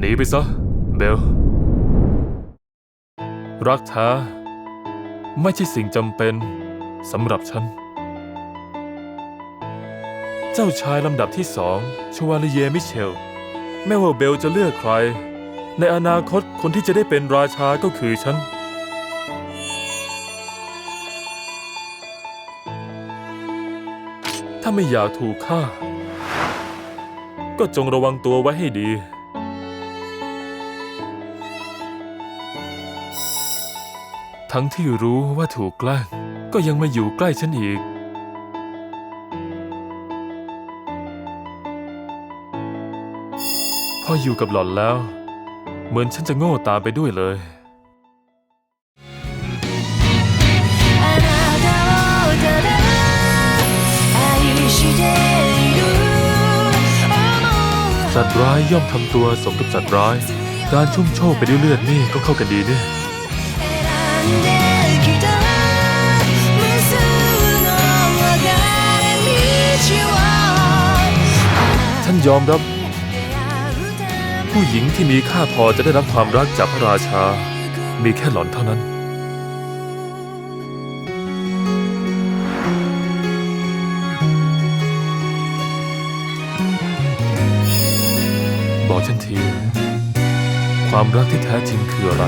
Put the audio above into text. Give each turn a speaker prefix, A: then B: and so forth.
A: หนีไปซะ เบล รักแท้ไม่ใช่สิ่งจำเป็นสำหรับฉัน เจ้าชายลำดับที่สองชวาลเยมิเชล แม้ว่าเบลจะเลือกใคร ในอนาคตคนที่จะได้เป็นราชาก็คือฉันถ้าไม่อยากถูกฆ่า ก็จงระวังตัวไว้ให้ดี ทั้งที่รู้ว่าถูกแกล้งก็ยังมาอยู่ใกล้ฉันอีก พออยู่กับหล่อนแล้ว เหมือนฉันจะโง่ตามไปด้วยเลยสัตว์ร้ายย่อมทำตัวสมกับสัตว์ร้าย การชุ่มโชคไปด้วยเลือดนี่ก็เข้ากันดี
B: เนี่ย
A: ฉันยอมรับ ผู้หญิงที่มีค่าพอจะได้รับความรักจากพระราชา มีแค่หล่อนเท่านั้น บอกฉันที ความรักที่แท้จริงคืออะไร